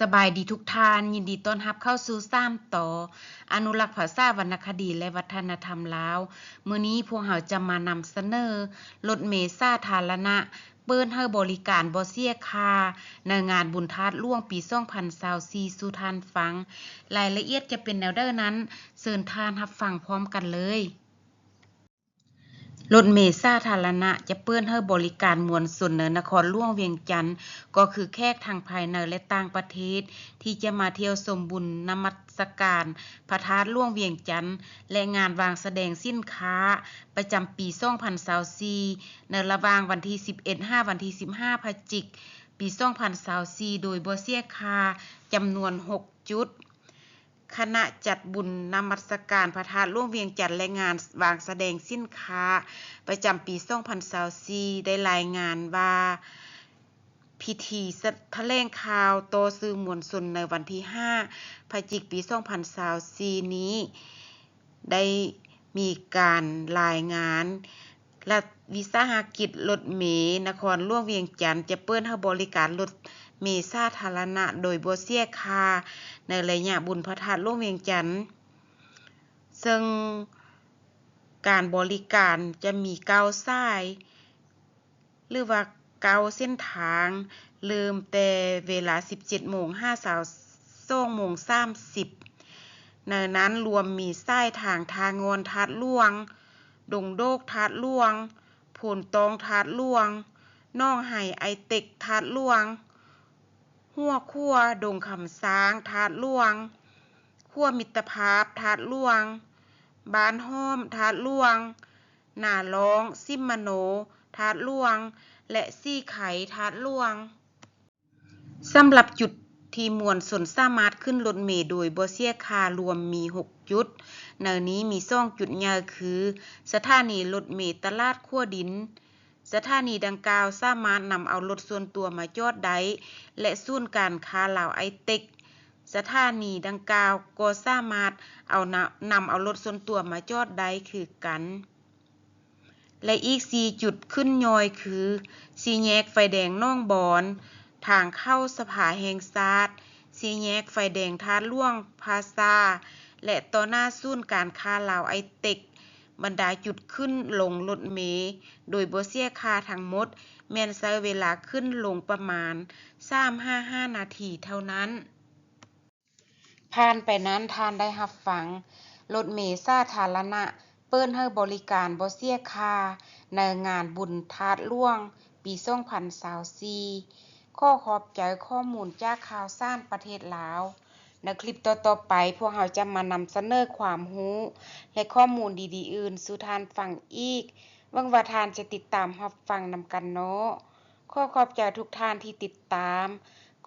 สบายดีทุกท่าน ยินดีต้อนรับเข้าสู่ซ้ำต่อ อนุรักษ์ภาษาวรรณคดีและวัฒนธรรมลาวมื้อนี้พวกเราจะมานำเสนอรถเมล์สาธารณะ เปิดให้บริการบ่เสียค่าในงานบุญทาสล่วงปี2024สู่ทานฟัง รายละเอียดจะเป็นแนวเด้อนั้นเชิญท่านรับฟังพร้อมกันเลย รถเมล์สาธารณะจะเปิดให้บริการมวลชนในนครหลวงเวียงจันทน์ก็คือแขกทางภายในและต่างประเทศ ที่จะมาเที่ยวชมบุญนมัสการ พระธาตุหลวงเวียงจันทน์และงานวางแสดงสินค้า ประจำปี2024ในระหว่างวันที่ 11 5 วันที่ 15พฤศจิกปี2024โดยบ่เสียค่าจำนวน 6 จุด คณะจัดบุญนมัสการพระธาตุหลวงเวียงจันทน์และงานวางแสดงสินค้า ประจำปี2024ได้รายงานว่าพิธีแถลงข่าวโต่อสื่อมวลชนในวันที่ 5พฤศจิกปี2024นี้ ได้มีการรายงาน รัฐวิสาหกิจรถเมล์นครหลวงเวียงจันทน์จะเปิดให้บริการรถเมล์สาธารณะ โดยบ่เสียค่าในระยะบุญพระธาตุหลวงเวียงจันทน์ซึ่งการบริการจะมีเก้าสาย หรือว่าเก้าเส้นทางเริ่มแต่เวลา 17โมง5สาว2โมง30ในนั้นรวมมีสายทางทางงอนทาดหลวง ดงโดกทาดหลวงโพนตองทาดหลวง น้องไห้ไอเต็กทาดหลวง หัวคั่วดงคำซางทาดหลวง ขั้วมิตรภาพทาดหลวงบ้านห้อมทาดหลวง หน้าร้องซิมมโนทาดหลวง และซี่ไขทาดหลวงสำหรับจุดที่มวลชนสามารถขึ้นรถเมล์โดยบ่เสียคารวมมี 6 จุด ในนี้มีซ่องจุดใหญ่คือ สถานีรถเมล์ตลาดขั้วดิน สถานีดังกล่าวสามารถนำเอารถส่วนตัวมาจอดได้และศูนย์การค้าเหล่าไอเต็กสถานีดังกล่าวก็สามารถเอานำเอารถส่วนตัวมาจอดได้คือกัน และอีก 4 จุดขึ้นยอยคือสี่แยกไฟแดงน้องบอน ทางเข้าสภาแห่งชาติสี่แยกไฟแดงทาล่วงพาซา และต่อหน้าศูนย์การค้าลาวไอเต็กบรรดาจุดขึ้นลงรถเมล์โดยบ่เสียค่าทั้งหมด แม่นใช้เวลาขึ้นลงประมาณ 355 นาทีเท่านั้น ผ่านไปนั้นท่านได้รับฟัง รถเมล์สาธารณะ เปิดให้บริการบ่เสียค่า ในงานบุญทาสหลวง ปี2024ข้อขอบใจข้อมูลจากข่าวสร้ารประเทศลาว ในคลิปต่อๆไป พวกเราจะมานำเสนอความรู้ และข้อมูลดีๆ อื่น สู่ท่านฟังอีกวังว่าท่านจะติดตามรับฟังนำกันเนาะขอขอบใจทุกท่านที่ติดตาม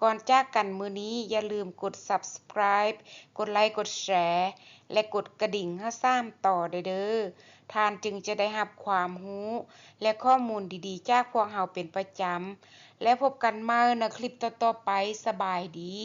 ก่อนจากกันมือนี้อย่าลืมกด Subscribe กดไลค์กดแชร์และกดกระดิ่งให้ซ้ำต่อเด้อๆท่านจึงจะได้รับความรู้ และข้อมูลดีๆ จากพวกเราเป็นประจำ และพบกันใหม่ในคลิปต่อๆไปสบายดี